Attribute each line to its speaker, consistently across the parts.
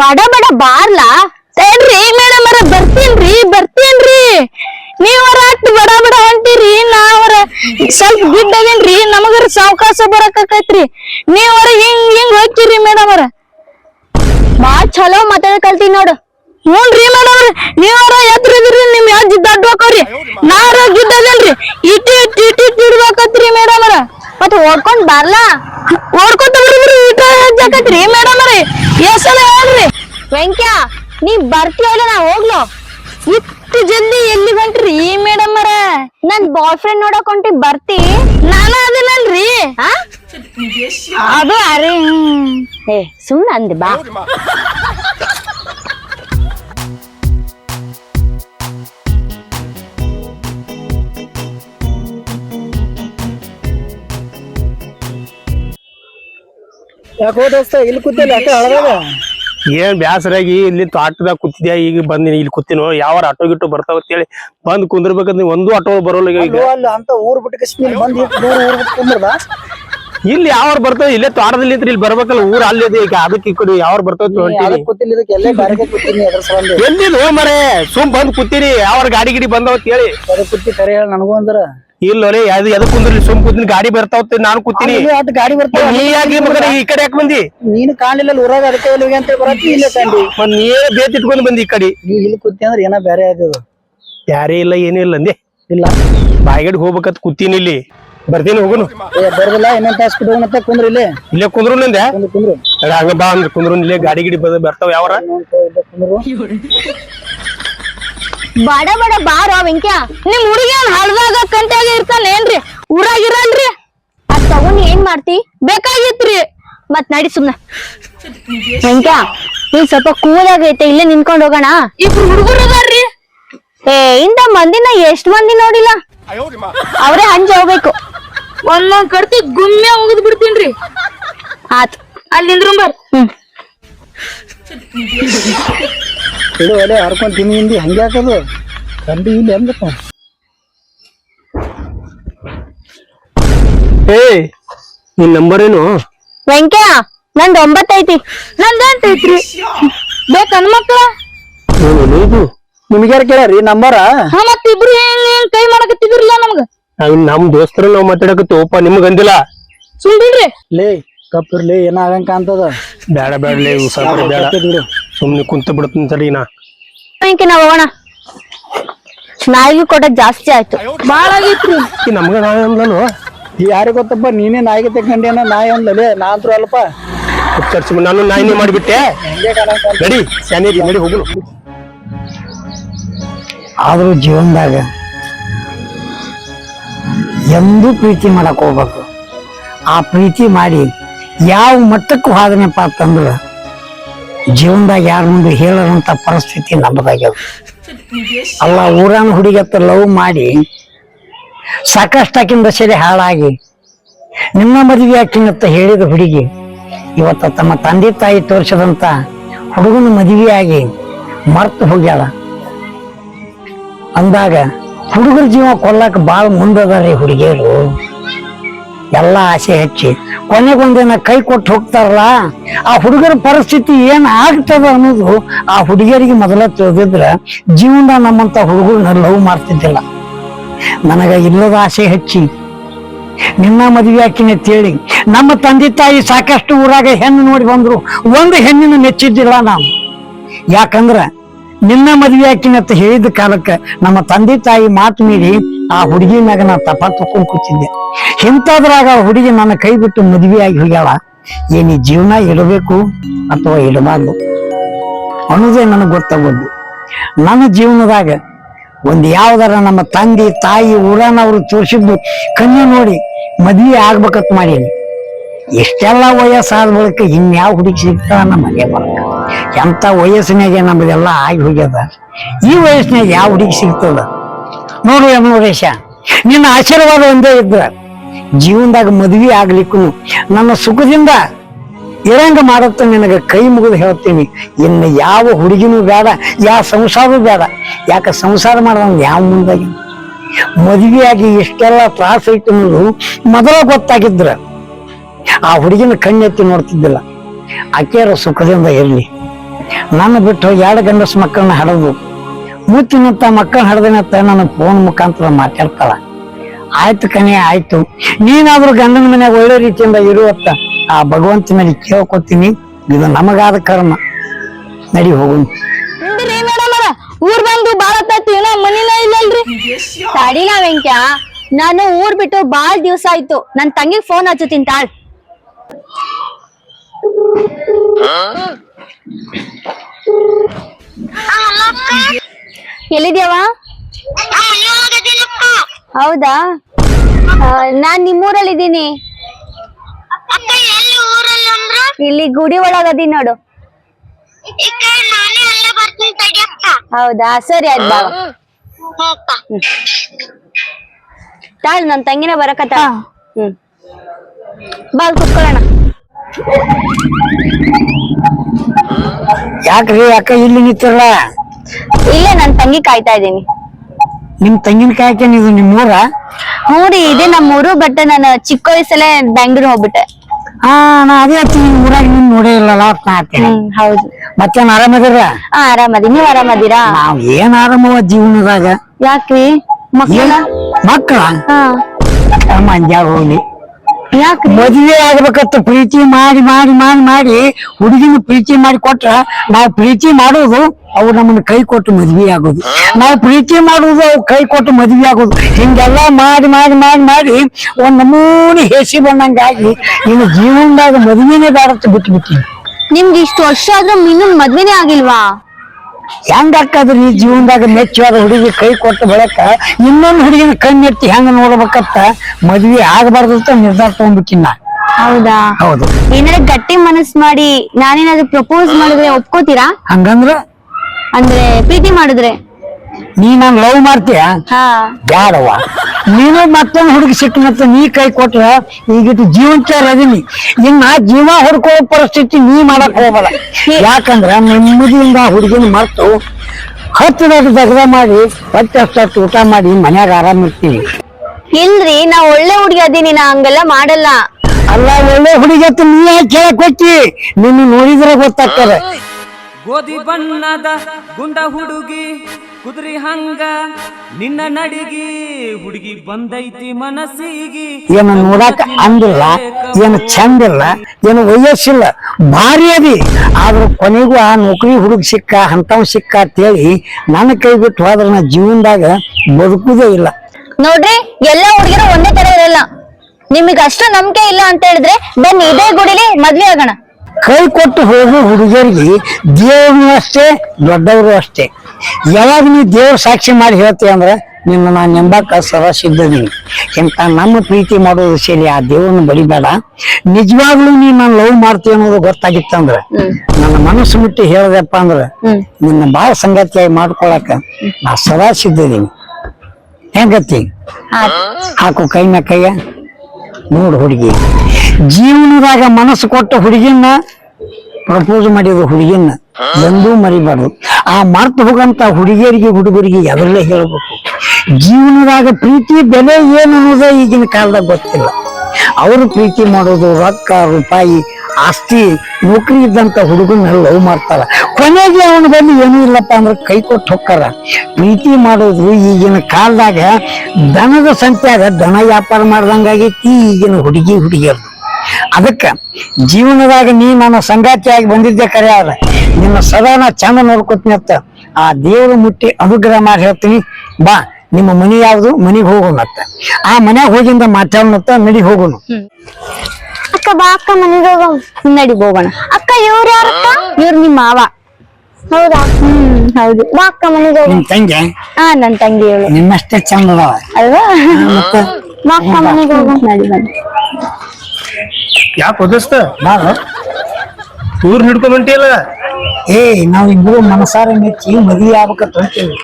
Speaker 1: ಬಡ ಬಡ ಬಾರ್ಲಾ. ತಡ್ರಿ, ಮೇಡಮ್ ಬರ್ತೀನ್ರಿ ಬರ್ತೀನ್ರಿ. ನೀವರ ಅಟ್ ಬಡ ಬಡ ಹೊಂಟಿರಿ ನಾವರ ಸ್ವಲ್ಪ ಬಿದ್ದಾಗೇನ್ರಿ, ನಮಗರ ಸಾವಕಾಶ ಬರಕೈತ್ರಿ ನೀವರ ಹಿಂಗ್ ಹಿಂಗ್ ಹೋಗ್ತೀರಿ, ಮೇಡಮ್ ಅವ್ರ. ಬಾಳ್ ಚಲೋ ಮಾತಾಡ ಕಲ್ತಿ ನೋಡು. ಹ್ಞೂನ್ರಿ ಮೇಡಮ್ ನೀವರ ಎದ್ರಿದ್ರಿ, ನಿಮ್ ದಡ್ಡ ಹೋಕವ್ರಿ ನಾರ ಗಿಡ್ಡದೇನ್ರಿ ಇಟಿ ಇಟಿ ಇಟಿ ಇಡ್ಬೇಕತ್ರಿ ಮೇಡಮ್ ಅವ್ರ. ಮತ್ತೆ ಓಡ್ಕೊಂಡ್ ಬರ್ಲಾ. ಓಡ್ಕೊಂತ ಬರ್ರಿ ಇಟ ಹೆಜ್ಜಾಕತ್ರಿ ಮೇಡಮ್ ರೀ? ಎಷ್ಟನ ಹೇಳ್ರಿ ವೆಂಕ್ಯ ನೀ ಬರ್ತೀವಲ್ಲ ನಾ ಹೋಗ್ಲು? ಇಷ್ಟು ಜಲ್ದಿ ಎಲ್ಲಿ ಹೊಂಟ್ರಿ ಮೇಡಮ್ ಅರ ನನ್ ಬಾಯ್ ಫ್ರೆಂಡ್ ನೋಡಕ್ ಹೊಂಟಿ ಬರ್ತಿ? ನಾನು ಅದನ್ನಲ್ರಿ? ಅದು ಅರೇ ಏ ಸುಮ್ನೆ ಅಂದೆ ಬಾ.
Speaker 2: ಯಾಕೋ ದೋಸ್ತ ಇಲ್ಲಿ ಕೂತಿಲ್ಲ ಯಾಕೆ ಹಳದಾಗ
Speaker 3: ಏನ್ ಬ್ಯಾಸರಾಗಿ ಇಲ್ಲಿ ಆಟೋದಾಗ ಕೂತಿದ್ಯಾ? ಈಗ ಬಂದ್ ಇಲ್ಲಿ ಕೂತಿನೋ? ಯಾವ ಆಟೋ ಗಿಟ್ಟು ಬರ್ತಾವ ಅಂತೇಳಿ ಬಂದ್ ಕುಂದ್ರಬೇಕಂದ್ರೆ ಒಂದು ಆಟೋ ಬರೋಲ್ಲ ಈಗ
Speaker 2: ಅಲ್ಲ ಅಂತ ಊರ್ ಬಿಟ್ಟು ಕಶ್ಮೀರ್ ಬಂದ್ ಊರ್ ಬಿಟ್ಟು ಕುಂದ್ರದ
Speaker 3: ಇಲ್ಲಿ ಯಾವ ಬರ್ತಾವ? ಇಲ್ಲೇ ತೋಟದಲ್ಲಿ ಇಲ್ಲಿ ಬರ್ಬೇಕಲ್ಲ ಊರ ಅಲ್ಲಿ ಈಗ. ಅದಕ್ಕೆ ಈ ಕಡೆ ಯಾವ ಬರ್ತಾವ
Speaker 2: ಎಲ್ಲೇ
Speaker 3: ಮರೆ? ಸುಮ್ ಬಂದ್ ಕೂತೀನಿ ಯಾವ ಗಾಡಿ ಗಿಡಿ ಬಂದಾವ ಕೇಳಿ ಹೇಳಿ
Speaker 2: ಅದಕ್ಕೆ ಕೂತಿ ಕರೆ ಹೇಳ ನನಗೂ ಅಂದ್ರ.
Speaker 3: ಇಲ್ಲೋಲೆ ಅದು ಎದಕ್ ಕುಂದ್ರಿ ಸುಮ್ ಕೂತೀನಿ ಗಾಡಿ ಬರ್ತಾವ ನಾನು ಕೂತೀನಿ.
Speaker 2: ಗಾಡಿ ಬರ್ತಾವ
Speaker 3: ನೀ ಯಾಕೆ ಮಗನ ಈ ಕಡೆ ಯಾಕೆ ಬಂದಿ?
Speaker 2: ನೀನು ಕಾಣಲಿಲ್ಲ ಊರಾಗ ಅದಕ್ಕೆ ಅಂತ ಬರತ್ತಿ ಇಲ್ಲೇ
Speaker 3: ಮತ್ ನೀ ಬೇತ್ ಇಟ್ಕೊಂಡು ಬಂದಿ ಈ ಕಡೆ.
Speaker 2: ನೀ ಇಲ್ಲಿ ಕೂತಿ ಅಂದ್ರೆ ಏನೋ ಬೇರೆ ಆಯ್ತದ
Speaker 3: ಯಾರೇ ಇಲ್ಲ ಏನಿಲ್ಲ ಅಂದೆ.
Speaker 2: ಇಲ್ಲ.
Speaker 3: ಬಾಯಿಗಡೆ ಹೋಗ್ಬೇಕಂತ ಕೂತೀನಿ ಇಲ್ಲಿ. ಬರ್ತೀನಿ ಹೋಗುನು.
Speaker 2: ಬರ್ದಿಲ್ಲ ಇನ್ನೊಂದ್ ತಾಸ್ ಬಿಟ್ಟು ಹೋಗಣತ್ತ ಕುಂದ್ರ ಇಲ್ಲಿ.
Speaker 3: ಇಲ್ಲೇ ಕುಂದ್ರು ನಿಂದೆ
Speaker 2: ಕುಂದ್ರ
Speaker 3: ಹಂಗ ಬಾ ಅಂದ್ರೆ ಕುಂದ್ರು ಇಲ್ಲೇ ಗಾಡಿ ಗಿಡಿ ಬರ್ತಾವ
Speaker 2: ಯಾವ ಕುಂದ್ರು.
Speaker 1: ಬಡ ಬಡ ಬಾರ ವೆಂಕ್ಯ ನಿಮ್ ಹುಡುಗಿ ಹಳ್ದಾಗ ಕಂತಾಗ ಇರ್ತಾನ ಏನ್ರಿ? ಊರಾಗ ಇರಲ್ರಿ ಅದ್ ತಗೊಂಡ್ ಏನ್ ಮಾಡ್ತಿ? ಬೇಕಾಗಿತ್ರಿ. ಮತ್ ನಡಿ ಸುಮ್ನ. ವೆಂಕ್ಯ ನೀನ್ ಸ್ವಲ್ಪ ಕೂಲ್ ಆಗೈತೆ ಇಲ್ಲೇ ನಿಂತ್ಕೊಂಡ್ ಹೋಗೋಣ. ಇಬ್ರು ಹುಡುಗರು ಅದಾರ್ರಿ. ಏ ಇಂದ ಮಂದಿನ ಎಷ್ಟ್ ಮಂದಿ ನೋಡಿಲ್ಲ? ಅವ್ರೇ ಹಂಜ ಹೋಗ್ಬೇಕು. ಒಂದೊಂದ್ ಕಡ್ತಿ ಗುಮ್ಮೆ ಹೋಗದ್ ಬಿಡ್ತೀನ್ರಿ. ಆತ್. ಅಲ್ಲಿ ಬರ್ ಹ್ಮ್.
Speaker 2: ಇಡು ಒಲೆ ಹರ್ಕೊಂಡು ತಿನ್ನಿ ಹಿಂದಿ ಹಂಗೆ ಹಾಕೋದು? ಕಂಡಿ ಇಲ್ಲಿ ಅಂದಪ್ಪ
Speaker 3: ಏ ನಿನ್ ನಂಬರ್ ಏನು?
Speaker 1: ವೆಂಕ್ಯ ನಂದ್ ಒಂಬತ್ತೈತಿ ನಂದ್ ಐತ್ರಿ. ಬೇಕ ಹನುಮಕ್ಳ
Speaker 3: ಏನು ಇದು?
Speaker 2: ನಿಮ್ಗ್ಯಾರ ಕೇಳ್ರಿ ನಂಬರ
Speaker 1: ಹಾ ಮತ್ತ ಇಬ್ರು ಏನ್ ಏನ್ ಕೈ ಮಾಡಕತ್ತಿದ್ರಲ್ಲ ನಮ್ಗ?
Speaker 3: ನಾವ್ ನಮ್ ದೋಸ್ತರು ನಾವ್ ಮಾತಾಡಕತ್ತೀವಪ್ಪ ನಿಮ್ಗ್ ಅಂದಿಲ್ಲ?
Speaker 1: ಸುಮ್ ಬಿಡ್ರಿ
Speaker 2: ಲೇ ಕಪ್ಪಿರ್ಲಿ ಏನಾಗಂಗ ಕಾಣ್ತದ?
Speaker 3: ಬೇಡ ಬೇಡ
Speaker 2: ಕಪ್ಪಿದ್ ಬಿಡು.
Speaker 3: ಸುಮ್ನೆ ಕುಂತ ಬಿಡ್ತೀನಿ ಸರಿ ನಾ.
Speaker 1: ನಾವ್ ಹೋಗೋಣ. ನಾಯಿಗೆ ಕೊಡ ಜಾಸ್ತಿ ಆಯ್ತು. ಬಾಳ ಆಗೈತ್ರಿ.
Speaker 3: ಈ ನಮ್ಗ ನಾಯಿ ಅಂದ್ಲಲ್ವ
Speaker 2: ಯಾರಿಗ್ ಗೊತ್ತಪ್ಪ ನೀನೇ ನಾಯಿಗೆ ತಕೊಂಡೇನ ನಾಯಿ ಅಂದ್ಲೇ ನಾ ಅಂತೂ ಅಲ್ಪ
Speaker 3: ನಾನು ನಾನು ನಾಯಿನೇ ಮಾಡಿಬಿಟ್ಟೆ. ನಡಿ ಶಾನೇದಿ ನಡಿ ಹೋಗುನು.
Speaker 4: ಆದ್ರೂ ಜೀವನದಾಗ ಎಂದೂ ಪ್ರೀತಿ ಮಾಡಕ್ ಹೋಗ್ಬೇಕು. ಆ ಪ್ರೀತಿ ಮಾಡಿ ಯಾವ ಮಟ್ಟಕ್ಕೂ ಹೋದನಪ್ಪ ಅಂತಂದ್ರ ಜೀವನದಾಗ ಯಾರ ಮುಂದೆ ಹೇಳದಂತ ಪರಿಸ್ಥಿತಿ ನಮ್ಮದಾಗ್ಯದ. ಅಲ್ಲ, ಊರಾನ ಹುಡುಗತ್ತ ಲವ್ ಮಾಡಿ ಸಾಕಷ್ಟಾಕಿಂದ ಸರಿ ಹಾಳಾಗಿ ನಿನ್ನ ಮದುವೆ ಆಕಿನತ್ತ ಹೇಳಿದ ಹುಡುಗಿ, ಇವತ್ತ ತಮ್ಮ ತಂದೆ ತಾಯಿ ತೋರಿಸಿದಂತ ಹುಡುಗನ ಮದುವೆಯಾಗಿ ಮರ್ತು ಹೋಗ್ಯಾಳ. ಅಂದಾಗ ಹುಡುಗರ ಜೀವ ಕೊಲ್ಲಕ್ ಮುಂದದ ರೀ ಹುಡುಗಿಯರು. ಎಲ್ಲ ಆಸೆ ಹಚ್ಚಿ. ಕೊನೆಗೊಂದಿನ ಕೈ ಕೊಟ್ಟು ಹೋಗ್ತಾರಲ್ಲ, ಆ ಹುಡುಗರ ಪರಿಸ್ಥಿತಿ ಏನ್ ಆಗ್ತದ ಅನ್ನೋದು ಆ ಹುಡುಗಿಯರಿಗೆ ಮೊದಲ ತಿಳಿದಿದ್ರ ಜೀವನ ನಮ್ಮಂತ ಹುಡುಗರನ್ನ ಲವ್ ಮಾಡ್ತಿದ್ದಿಲ್ಲ. ನನಗ ಇಲ್ಲದ ಆಸೆ ಹಚ್ಚಿ. ನಿನ್ನ ಮದುವೆ ಹಾಕಿನ ತೇಳಿ, ನಮ್ಮ ತಂದೆ ತಾಯಿ ಸಾಕಷ್ಟು ಊರಾಗ ಹೆಣ್ಣು ನೋಡಿ ಬಂದ್ರು, ಒಂದು ಹೆಣ್ಣಿನ ಮೆಚ್ಚಿದ್ದಿಲ್ಲ ನಾವು. ಯಾಕಂದ್ರ ನಿನ್ನ ಮದುವೆ ಅಂತ ಹೇಳಿದ ಕಾಲಕ್ಕ ನಮ್ಮ ತಂದೆ ತಾಯಿ ಮಾತು ಮೀರಿ ಆ ಹುಡುಗಿ ಮ್ಯಾಗ ನಾ ತಪ ತಕೊಂಡ್ ಕೂತಿದ್ದೆ. ಇಂಥದ್ರಾಗ ಆ ಹುಡುಗಿ ನನ್ನ ಕೈ ಬಿಟ್ಟು ಮದುವೆ ಆಗಿ ಹೋಗ್ಯಾಳ? ಏನ್ ಈ ಜೀವನ ಇಡಬೇಕು ಅಥವಾ ಇಡಬಾರ್ದು? ಅನ್ನೋದೇ ನನಗೆ ಗೊತ್ತಾಗೋದು. ನನ್ನ ಜೀವನದಾಗ ಒಂದ್ ಯಾವ್ದಾರ ನಮ್ಮ ತಂದೆ, ತಾಯಿ, ಊರನವ್ರು ತೋರಿಸಿದ್ದು ಕಣ್ಣು ನೋಡಿ ಮದ್ವೆ ಆಗ್ಬೇಕಂತ ಮಾಡೀನಿ. ಎಷ್ಟೆಲ್ಲ ವಯಸ್ಸಾದ ಬಳಿಕ ಇನ್ಯಾವ ಹುಡುಗಿ ಸಿಗ್ತಾಳ ನಮ್ಮ ಮನೆ ಬರಕ ಎಂತ ವಯಸ್ಸಿನಾಗೆ ನಮ್ಮದೆಲ್ಲ ಆಗಿ ಹೋಗ್ಯದ. ಈ ವಯಸ್ಸಿನಾಗ ಯಾವ ಹುಡುಗಿ ಸಿಗ್ತದ? ನೋಡು ಯಮನೋರೇಶ ನಿನ್ನ ಆಶೀರ್ವಾದ ಒಂದೇ ಇದ್ರ. ಜೀವನದಾಗ ಮದ್ವಿ ಆಗ್ಲಿಕ್ಕೂ ನನ್ನ ಸುಖದಿಂದ ಇರಂಗ ಮಾಡತ್ತ ನಿನಗೆ ಕೈ ಮುಗಿದು ಹೇಳ್ತೀನಿ. ಇನ್ನು ಯಾವ ಹುಡುಗಿನೂ ಬೇಡ, ಯಾವ ಸಂಸಾರವೂ ಬೇಡ. ಯಾಕೆ ಸಂಸಾರ ಮಾಡೋದು ಯಾವ ಮುಂದಾಗಿ? ಮದುವೆಯಾಗಿ ಇಷ್ಟೆಲ್ಲ ತ್ರಾಸ ಐತೆ ಅನ್ನೋದು ಮೊದಲ ಗೊತ್ತಾಗಿದ್ರ. ಆ ಹುಡುಗಿನ ಕಣ್ಣೆತ್ತಿ ನೋಡ್ತಿದ್ದಿಲ್ಲ. ಆಕೆಯರ ಸುಖದಿಂದ ಇರಲಿ. ನನ್ನ ಬಿಟ್ಟು ಎರಡು ಗಂಡಸ ಮಕ್ಕಳನ್ನ ಹಡದು. ಮುತ್ತಿನತ್ತ ಮಕ್ಕಳನ್ನ ಹಡದಿನಂತ ನನ್ನ ಫೋನ್ ಮುಖಾಂತರ ಮಾತಾಡ್ತಾಳ. ಆಯ್ತು ಕಣೆ ಆಯ್ತು. ನೀನಾದ್ರೂ ಗಂಡನ ಮನ್ಯಾಗ ಒಳ್ಳೆ ರೀತಿಯಿಂದ ಇರುವತ್ತ ಆ ಭಗವಂತನಲ್ಲಿ ಕೇಳ್ಕೊತೀನಿ. ಇದು ನಮಗಾದ ಕರ್ಮ. ನಡಿ
Speaker 1: ಹೋಗು. ಊರ್ ಬಂದು ಬಾಳ ತತ್ತಿ ಏನೋ ಮನಿನ ಇಲ್ಲಲ್ರಿ?
Speaker 5: ತಡಿಲ ವೆಂಕ್ಯ ನಾನು ಊರ್ ಬಿಟ್ಟು ಬಾಳ್ ದಿವ್ಸ ಆಯ್ತು. ನನ್ ತಂಗಿಗ್ ಫೋನ್ ಹಚ್ಚುತ್ತೀನಿ ತಾಳ್. ಎಲ್ಲಿದ್ಯಾವ ಹೌದಾ? ನಾನ್ ನಿಮ್ಮೂರಲ್ಲಿ ಇದ್ದೀನಿ ಇಲ್ಲಿ ಗುಡಿ ಒಳಗದಿ ನೋಡು. ಹೌದಾ? ಸರಿ ಆಯ್ತು ಬಾ. ತಾಳ್ ನನ್ ತಂಗಿನ ಬರಕತ್ತ ಹ್ಮ್. ಬಾಲ್ ಕುತ್ಕೊಳ್ಳೋಣ.
Speaker 4: ಯಾಕ್ರಿ ಅಕ್ಕ ಇಲ್ಲಿ ನಿಂತಿರಲ್ಲ
Speaker 5: ಇಲ್ಲೇ ನನ್ ತಂಗಿ ಕಾಯ್ತಾ ಇದ್ದೀನಿ.
Speaker 4: ನಿಮ್ ತೆಂಗಿನಕಾಯಕ್ಕೆ ಇದು ನಿಮ್ಮೂರ?
Speaker 5: ನೋಡಿ ರೀ ಇದೇ ನಮ್ಮೂರು ಬಟ್ ನಾನು ಚಿಕ್ಕ ವಯಸ್ಸಲ್ಲೇ ಬೆಂಗ್ಳೂರ್ ಹೋಗ್ಬಿಟ್ಟೆ.
Speaker 4: ಹಾ ನಾ ಅದೇ ಹತ್ತೀನಿ ನಿಮ್ ಊರಾಗ ನಿಮ್ ನೋಡೇ ಇಲ್ಲಲ್ಲ ಅಂತ ನಾ ಹತ್ತೀನಿ
Speaker 5: ಹ್ಮ್ ಹೌದು.
Speaker 4: ಮತ್ತೆ ಆರಾಮದಿರ
Speaker 5: ಹಾ ಆರಾಮದಿ ನೀವ್ ಆರಾಮದಿರಾ
Speaker 4: ನಾವ್ ಏನ್ ಆರಾಮವ ಜೀವನದಾಗ?
Speaker 5: ಯಾಕ್ರಿ? ಮಕ್ಕಳ?
Speaker 4: ಏನ್ ಮಕ್ಕಳ?
Speaker 5: ಹಾ.
Speaker 4: ಮಂಜಾಗ ಹೋಗ್ಲಿ. ಮದುವೆ ಆಗ್ಬೇಕತ್ತ ಪ್ರೀತಿ ಮಾಡಿ ಮಾಡಿ ಮಾಡಿ ಮಾಡಿ ಹುಡುಗಿನ ಪ್ರೀತಿ ಮಾಡಿ ಕೊಟ್ರ ನಾವು ಪ್ರೀತಿ ಮಾಡೋದು ಅವು ನಮ್ಮನ್ನ ಕೈ ಕೊಟ್ಟು ಮದ್ವಿ ಆಗೋದು. ನಾವು ಪ್ರೀತಿ ಮಾಡುವುದು ಅವು ಕೈ ಕೊಟ್ಟು ಮದ್ವಿ ಆಗೋದು. ಹಿಂಗೆಲ್ಲ ಮಾಡಿ ಮಾಡಿ ಮಾಡಿ ಮಾಡಿ ಒಂದ್ ನಮೂನಿ ಹೇಸಿ ಬಂದಂಗಾಗಿ ನಿಮ್ಮ ಜೀವನದಾಗ ಮದ್ವೆನೇ ಬೇಡತ್ತ ಬಿಟ್ಟು ಬಿಟ್ಟಿ
Speaker 5: ನಿಮ್ಗೆ ಇಷ್ಟು ವರ್ಷ ಆದ್ರೂ ಇನ್ನೊಂದು ಮದ್ವೆನೇ ಆಗಿಲ್ವಾ?
Speaker 4: ಹೆಂಗ್ ಹಾಕದ್ರಿ ಜೀವನದಾಗ ಮೆಚ್ಚುವಾದ ಹುಡುಗಿ ಕೈ ಕೊಟ್ಟು ಬಳಕ ಇನ್ನೊಂದು ಹುಡುಗಿನ ಕಣ್ಣೆತ್ತಿ ಹೆಂಗ ನೋಡ್ಬೇಕಂತ ಮದ್ವಿ ಆಗಬಾರ್ದು ಅಂತ ನಿರ್ಧಾರ ತಗೊಂಡ್ಬಿಟ್ಟಿನ
Speaker 5: ಹೌದಾ?
Speaker 4: ಹೌದು.
Speaker 5: ಏನಾದ್ರೆ ಗಟ್ಟಿ ಮನಸ್ ಮಾಡಿ ನಾನೇನಾದ್ರು ಪ್ರಪೋಸ್ ಮಾಡಿದ್ರೆ ಒಪ್ಕೋತೀರಾ?
Speaker 4: ಹಂಗಂದ್ರ?
Speaker 5: ಅಂದ್ರೆ ಪ್ರೀತಿ ಮಾಡಿದ್ರೆ?
Speaker 4: ನೀ ನಾನ್ ಲವ್ ಮಾಡ್ತೀಯ?
Speaker 5: ಹಾ.
Speaker 4: ಬ್ಯಾಡವ್ವ. ನೀನು ಮತ್ತೊಂದು ಹುಡುಗಿ ಸಿಕ್ಕನಂತ ನೀ ಕೈ ಕೊಟ್ರ ಈಗಿಟ್ಟು ಜೀವಂತ ರದಿನಿ ಇನ್ನ ಜೀವ ಹುಡ್ಕೋ ಪರಿಸ್ಥಿತಿ ನೀ ಮಾಡಕ್ ಹೋಗಲ್ಲ. ಯಾಕಂದ್ರ ನೆಮ್ಮದಿಯಿಂದ ಹುಡುಗಿನ ಮರ್ತು ಹತ್ತು ದೊಡ್ಡ ದಗದ ಮಾಡಿ ಹೊಟ್ಟೆ ಅಷ್ಟು ಊಟ ಮಾಡಿ ಮನ್ಯಾಗ ಆರಾಮ್ ಇರ್ತೀನಿ.
Speaker 5: ಇಲ್ರಿ ನಾ ಒಳ್ಳೆ ಹುಡುಗಿ ಅದೀನಿ ನಾ ಹಂಗೆಲ್ಲ ಮಾಡಲ್ಲ.
Speaker 4: ಅಲ್ಲ ಒಳ್ಳೆ ಹುಡುಗಿ ಅಂತ ನೀ ಯಾಕೆ ಕೇಳಕ್ ಹೋಗ್ತಿ ನಿನ್ನ ನೋಡಿದ್ರೆ ಗೊತ್ತಾಗ್ತದೆ.
Speaker 6: ಗೋಧಿ ಬಣ್ಣದ ಗುಂಡ ಹುಡುಗಿ ಕುದುರಿ ಹಂಗ ನಿನ್ನ ನಡಿಗಿ ಹುಡುಗಿ ಬಂದೈತಿ ಮನಸ್ಸಿಗಿ.
Speaker 4: ಏನು ನೋಡಾಕ ಅಂದಿಲ್ಲ ಏನು ಚಂದಿಲ್ಲ ಏನು ವಯಸ್ಸಿಲ್ಲ ಭಾರಿ ಅದಿ. ಆದ್ರೂ ಕೊನೆಗೂ ಆ ನೌಕರಿ ಹುಡುಗ ಸಿಕ್ಕ ಅಂತವ್ ಸಿಕ್ಕ ಅಂತೇಳಿ ನನ್ನ ಕೈ ಬಿಟ್ಟು ಹೋದ್ರ ನಾ ಜೀವನದಾಗ ಬದುಕುದೇ ಇಲ್ಲ.
Speaker 5: ನೋಡ್ರಿ ಎಲ್ಲಾ ಹುಡುಗಿರು ಒಂದೇ ತರ ಇರಲ್ಲ. ನಿಮಗೆ ಅಷ್ಟು ನಂಬಿಕೆ ಇಲ್ಲ ಅಂತ ಹೇಳಿದ್ರೆ ಬನ್ನಿ ಇದೇ ಗುಡಿಲಿ ಮದ್ವೆ ಆಗೋಣ.
Speaker 4: ಕೈ ಕೊಟ್ಟು ಹೋಗೋ ಹುಡುಗರಿಗೆ ದೇವ್ರನ್ನೂ ಅಷ್ಟೇ ದೊಡ್ಡವರು ಅಷ್ಟೇ. ಯಾವಾಗ ನೀ ದೇವ್ರ ಸಾಕ್ಷಿ ಮಾಡಿ ಹೇಳ್ತೀವಿ ಅಂದ್ರೆ ನಿನ್ನ ನಾನು ನೆಂಬಾಕ ಸದಾ ಸಿದ್ಧದೀನಿ ಇಂಥ ನಮ್ಮ ಪ್ರೀತಿ ಮಾಡೋ ಸೇರಿ ಆ ದೇವ್ರನ್ನ ಬಡಿಬೇಡ ನಿಜವಾಗ್ಲೂ ನೀ ನಾನು ಲವ್ ಮಾಡ್ತೀವಿ ಅನ್ನೋದು ಗೊತ್ತಾಗಿತ್ತಂದ್ರ ನನ್ನ ಮನಸ್ಸು ಮುಟ್ಟಿ ಹೇಳದಪ್ಪ ಅಂದ್ರ ನಿನ್ನ ಬಾಳ ಸಂಗತಿಯಾಗಿ ಮಾಡ್ಕೊಳಕ ನಾ ಸದಾ ಸಿದ್ಧದೀನಿ ಹೆಂಗತಿ ಹಾಕು ಕೈನ ಕೈಯ. ನೋಡು ಹುಡುಗಿ. ಜೀವನದಾಗ ಮನಸ್ಸು ಕೊಟ್ಟ ಹುಡುಗಿನ ಪ್ರಪೋಸ್ ಮಾಡಿದ ಹುಡುಗಿನ ಎಂದೂ ಮರಿಬಾರ್ದು. ಆ ಮರ್ತು ಹೋಗಂತ ಹುಡುಗಿಯರಿಗೆ, ಹುಡುಗರಿಗೆ ಎದರಲ್ಲೇ ಹೇಳ್ಬೇಕು. ಜೀವನದಾಗ ಪ್ರೀತಿ ಬೆಲೆ ಏನು ಅನ್ನೋದೇ ಈಗಿನ ಕಾಲದಾಗ ಗೊತ್ತಿಲ್ಲ. ಅವರು ಪ್ರೀತಿ ಮಾಡೋದು ರೊಕ್ಕ, ರೂಪಾಯಿ, ಆಸ್ತಿ, ನೌಕರಿ ಇದ್ದಂತ ಹುಡುಗನ ಲವ್ ಮಾಡ್ತಾರ. ಕೊನೆಗೆ ಅವನ ಬಂದು ಏನೂ ಇಲ್ಲಪ್ಪ ಅಂದ್ರೆ ಕೈ ಕೊಟ್ಟು ಹೊಕ್ಕಾರ. ಪ್ರೀತಿ ಮಾಡೋದು ಈಗಿನ ಕಾಲದಾಗ ದನದ ಸಂತ್ಯಾಗ ದನ ವ್ಯಾಪಾರ ಮಾಡ್ದಂಗಾಗೈತಿ, ಈಗಿನ ಹುಡುಗಿ ಹುಡುಗಿಯರು ಅದಕ್ಕ ಜೀವನದಾಗ ನೀ ನನ್ನ ಸಂಗಾತಿಯಾಗಿ ಬಂದಿದ್ದೆ ಕರೆ ಅದ ನಿನ್ನ ಸದಾ ನಾ ಚಂದ ನೋಡ್ಕೊತೀನಿ ಅಂತ ಆ ದೇವರು ಮುಟ್ಟಿ ಅನುಗ್ರಹ ಮಾಡಿ ಹೇಳ್ತೀನಿ. ಬಾ. ನಿಮ್ಮ ಮನಿ ಯಾವ್ದು? ಹೋಗೋಣ ಮತ್ತೆ ಆ ಮನ್ಯಾಗ ಹೋಗಿಂದ ಮಾತಾಡೋಣ ನಡಿ ಹೋಗೋಣ.
Speaker 5: ಅಕ್ಕ ಬಾ ಅಕ್ಕ ಮನೆಗೆ ಹೋಗೋಣ. ನಡಿ ಹೋಗೋಣ. ಅಕ್ಕ ಇವ್ರ ಯಾರಕ್ಕ? ಇವ್ರು ನಿಮ್ಮ ಮಾವ. ಹೌದಾ? ಹ್ಮ್ ಹೌದು. ಬಾ ಅಕ್ಕ ಮನೆಗೆ ಹೋಗೋಣ.
Speaker 4: ನಿಮ್ ತಂಗಿ?
Speaker 5: ಹಾ ನನ್ ತಂಗಿ ಇವಳು.
Speaker 4: ನಿಮ್ಮಷ್ಟೇ ಚಂದ ಅದಾವ
Speaker 5: ಅಲ್ವಾ?
Speaker 4: ಮತ್ತೆ?
Speaker 5: ಬಾ ಅಕ್ಕ ಮನೆಗೆ ಹೋಗೋಣ. ನಡಿ ಬನ್ನಿ.
Speaker 3: ಯಾಕೆ ಒದಸ್ತ
Speaker 4: ಬಾ
Speaker 3: ಊರ್ ಹಿಡ್ಕೊಂಡ್ ಹೊಂಟಿಯಲ್ಲ?
Speaker 4: ಏ ಇಬ್ರು ಮನಸಾರ ಮೆಚ್ಚಿ ಮದುವೆ ಆಗ್ಬೇಕಂತ ಹೊಂಟೇವಿ.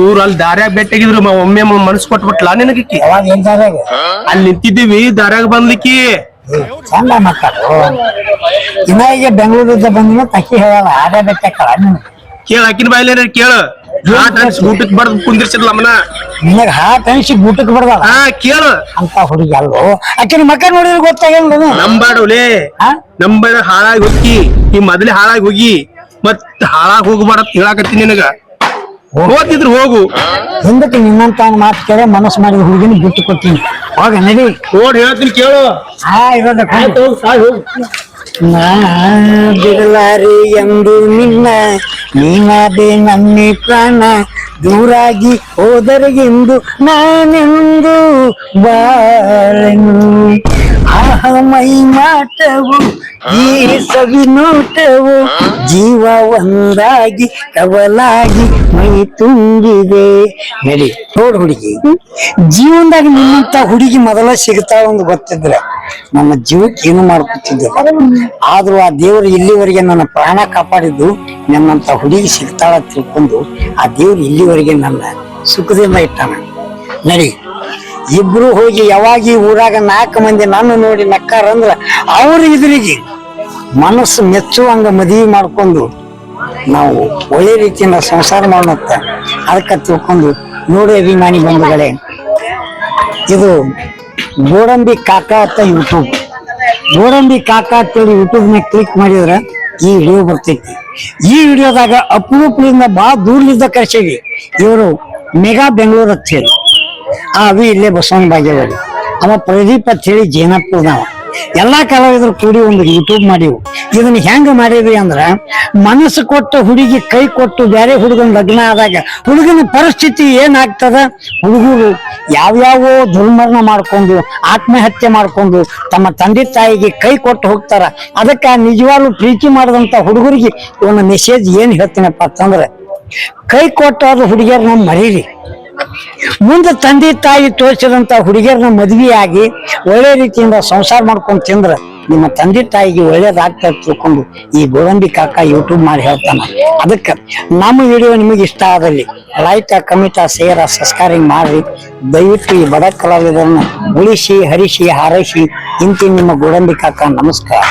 Speaker 3: ಇವ್ರು ಅಲ್ಲಿ ದಾರ್ಯಾಗ ಬೆಟ್ಟಾಗಿದ್ರು ಒಮ್ಮೆ ಮನಸ್ಸು ಕೊಟ್ಬಿಟ್ಲಾ ನಿನಗಿಕ್ಕಿ
Speaker 4: ಯಾವಾಗ ಎಂದಾಗ
Speaker 3: ಅಲ್ಲಿ ನಿಂತಿದ್ದೀವಿ ದಾರ್ಯಾಗ ಬಂದ್ಲಿಕ್ಕಿ.
Speaker 4: ಚಂದ ಮಕ್ಕಳು ಇನ್ನ ಈಗ ಬೆಂಗಳೂರಿಂದ ಬಂದಿನ ತಕ್ಕಿ ಹೇಳಲ್ಲ ಆಡ ಬೆಟ್ಟಕ್ಕಳ
Speaker 3: ಕೇಳ ಆಕಿನ ಬಾಯ್ಲೇನ ಕೇಳ. ಊಟಕ್ ಬಡ್ದು ಕುಂದಿರ್ಸಿದ್ಲ ನಮ್ಮನ
Speaker 4: ನಿನಗ ಹಾಟ್ ಅನಿಸಿ ಊಟಕ್ಕೆ ಬಡ್ದಾಳ?
Speaker 3: ಹಾ ಕೇಳು.
Speaker 4: ಅಂತ ಹುಡುಗಿ ಅಲ್ಲೋ. ಆಕಿನ ಮಕ್ಕ ನೋಡಿದ್ರೆ ಗೊತ್ತಾಗಲ್ಲ
Speaker 3: ನಂಬಾಡವ್ಲೆ ನಂಬ ಹಾಳಾಗಿ ಹೋಗಿ ಈ ಮೊದಲೇ ಹಾಳಾಗಿ ಹೋಗಿ ಮತ್ ಹಾಳಾಗಿ ಹೋಗ್ಬಾರತ್ ಹೇಳಾಕತ್ತೀನಿ ನಿನಗ. ಹೋಗ್ತಿದ್ರು ಹೋಗು.
Speaker 4: ಹಿಂದಕ್ಕೆ ನಿನ್ನಂತ ಮಾತು ಕೇಳಿ ಮನಸ್ಸು ಮಾಡಿದ ಹುಡುಗಿನ ಬಿಟ್ಟು ಕೊಡ್ತೀನಿ. ಹೋಗ ನಡಿ.
Speaker 3: ಓಡ್ ಹೇಳ್ತೀನಿ ಕೇಳು.
Speaker 4: ಹಾ ಇವಾಗಲಾರಿ ನಾ ಬಿಡಲಾರೆ ಎಂದು ನಿನ್ನ ನೀನಾದೆ ನನ್ನ ಪ್ರಾಣ. ದೂರಾಗಿ ಹೋದರೆಗೆಂದು ನಾನೆಂದು ಬಾಳೆನು. ಮೈ ಮಾಟವು ಈ ಸವಿ ಜೀವ ಒಂದಾಗಿ, ಕವಲಾಗಿ ಮೈ ತುಂಬಿದೆ. ನಡಿ, ನೋಡು ಹುಡುಗಿ. ಜೀವನದಾಗ ನಿನ್ನಂತ ಹುಡುಗಿ ಮೊದಲ ಸಿಗ್ತಾವ ಒಂದು ಗೊತ್ತಿದ್ರೆ ನನ್ನ ಜೀವಕ್ಕೆ ಏನು ಮಾಡ್ಕೊತಿದ್ದೆ? ಆದ್ರೂ ಆ ದೇವರು ಇಲ್ಲಿವರೆಗೆ ನನ್ನ ಪ್ರಾಣ ಕಾಪಾಡಿದ್ದು ನನ್ನಂತ ಹುಡುಗಿ ಸಿಗ್ತಾಳ ತಿಳ್ಕೊಂಡು ಆ ದೇವ್ರು ಇಲ್ಲಿವರೆಗೆ ನನ್ನ ಸುಖದಿಂದ ಇಟ್ಟಾನ. ನಡಿ. ಇಬ್ರು ಹೋಗಿ ಯಾವಾಗ ಈ ಊರಾಗ ನಾಲ್ಕು ಮಂದಿ ನನ್ನ ನೋಡಿ ನಕ್ಕಾರಂದ್ರ ಅವ್ರ ಇದ್ರಿಗೆ ಮನಸ್ಸು ಮೆಚ್ಚುವಂಗ ಮದುವೆ ಮಾಡ್ಕೊಂಡು ನಾವು ಒಳ್ಳೆ ರೀತಿಯಿಂದ ಸಂಸಾರ ಮಾಡುತ್ತ ಅದಕ್ಕೆ ತಿಳ್ಕೊಂಡು ನೋಡಿ ಅಭಿಮಾನಿ ಬಂಧುಗಳೇ. ಇದು ಗೋಡಂಬಿ ಕಾಕ ಅಂತ ಯೂಟ್ಯೂಬ್ ಗೋಡಂಬಿ ಕಾಕ ಅಂತೇಳಿ ಯೂಟ್ಯೂಬ್ನ ಕ್ಲಿಕ್ ಮಾಡಿದ್ರೆ ಈ ವಿಡಿಯೋ ಬರ್ತೈತಿ. ಈ ವಿಡಿಯೋದಾಗ ಅಪರೂಪದಿಂದ ಬಹಳ ದೂರದಿಂದ ಕರ್ಸೀವಿ. ಇವರು ಮೆಗಾ ಬೆಂಗಳೂರು ಹೇಳಿ. ಆ ಅವಿ ಇಲ್ಲೇ ಬಸವನ ಬಾಗೇವಾಡಿ ಅವ ಪ್ರದೀಪ್ ಅಂತ ಹೇಳಿ ಜೇನಪ್ಪನವ. ಎಲ್ಲಾ ಕಲಾವಿದರು ಕೂಡಿ ಒಂದು ಯೂಟ್ಯೂಬ್ ಮಾಡಿವು. ಇದನ್ನ ಹೆಂಗ ಮಾಡಿದ್ವಿ ಅಂದ್ರ ಮನಸ್ಸು ಕೊಟ್ಟು ಹುಡುಗಿ ಕೈ ಕೊಟ್ಟು ಬೇರೆ ಹುಡುಗನ ಲಗ್ನ ಆದಾಗ ಹುಡುಗನ ಪರಿಸ್ಥಿತಿ ಏನಾಗ್ತದ? ಹುಡುಗರು ಯಾವ್ಯಾವ ದುರ್ಮರಣ ಮಾಡ್ಕೊಂಡು, ಆತ್ಮಹತ್ಯೆ ಮಾಡ್ಕೊಂಡು ತಮ್ಮ ತಂದೆ ತಾಯಿಗೆ ಕೈ ಕೊಟ್ಟು ಹೋಗ್ತಾರ. ಅದಕ್ಕೆ ನಿಜವಾಗ್ಲೂ ಪ್ರೀತಿ ಮಾಡಿದಂತ ಹುಡುಗರಿಗೆ ಒಂದು ಮೆಸೇಜ್ ಏನ್ ಹೇಳ್ತೀನಪ್ಪ ಅಂತಂದ್ರೆ, ಕೈ ಕೊಟ್ಟಾದ ನಮ್ ಮರೀರಿ. ಮುಂದೆ ತಂದೆ ತಾಯಿ ತೋರಿಸಿದಂತ ಹುಡುಗಿಯರನ್ನ ಮದ್ವಿ ಆಗಿ ಒಳ್ಳೆ ರೀತಿಯಿಂದ ಸಂಸಾರ ಮಾಡ್ಕೊಂಡು ತಿಂದ್ರ ನಿಮ್ಮ ತಂದೆ ತಾಯಿಗೆ ಒಳ್ಳೇದಾಗ್ತಾ ತಿಳ್ಕೊಂಡು ಈ ಗೋಡಂಬಿ ಕಾಕ ಯೂಟ್ಯೂಬ್ ಮಾಡಿ ಹೇಳ್ತಾನ. ಅದಕ್ಕೆ ನಮ್ಮ ವಿಡಿಯೋ ನಿಮಗೆ ಇಷ್ಟ ಆದಲ್ಲಿ ಲೈಕ್ ಕಮಿಟ ಸೇರ ಸಬ್ಸ್ಕ್ರೈಬ್ ಮಾಡಿ. ದಯವಿಟ್ಟು ಈ ಬಡ ಕಲಾವಿದರನ್ನು ಉಳಿಸಿ, ಹರಿಸಿ, ಹಾರೈಸಿ. ಇಂತಿ ನಿಮ್ಮ ಗೋಡಂಬಿ ಕಾಕ ನಮಸ್ಕಾರ.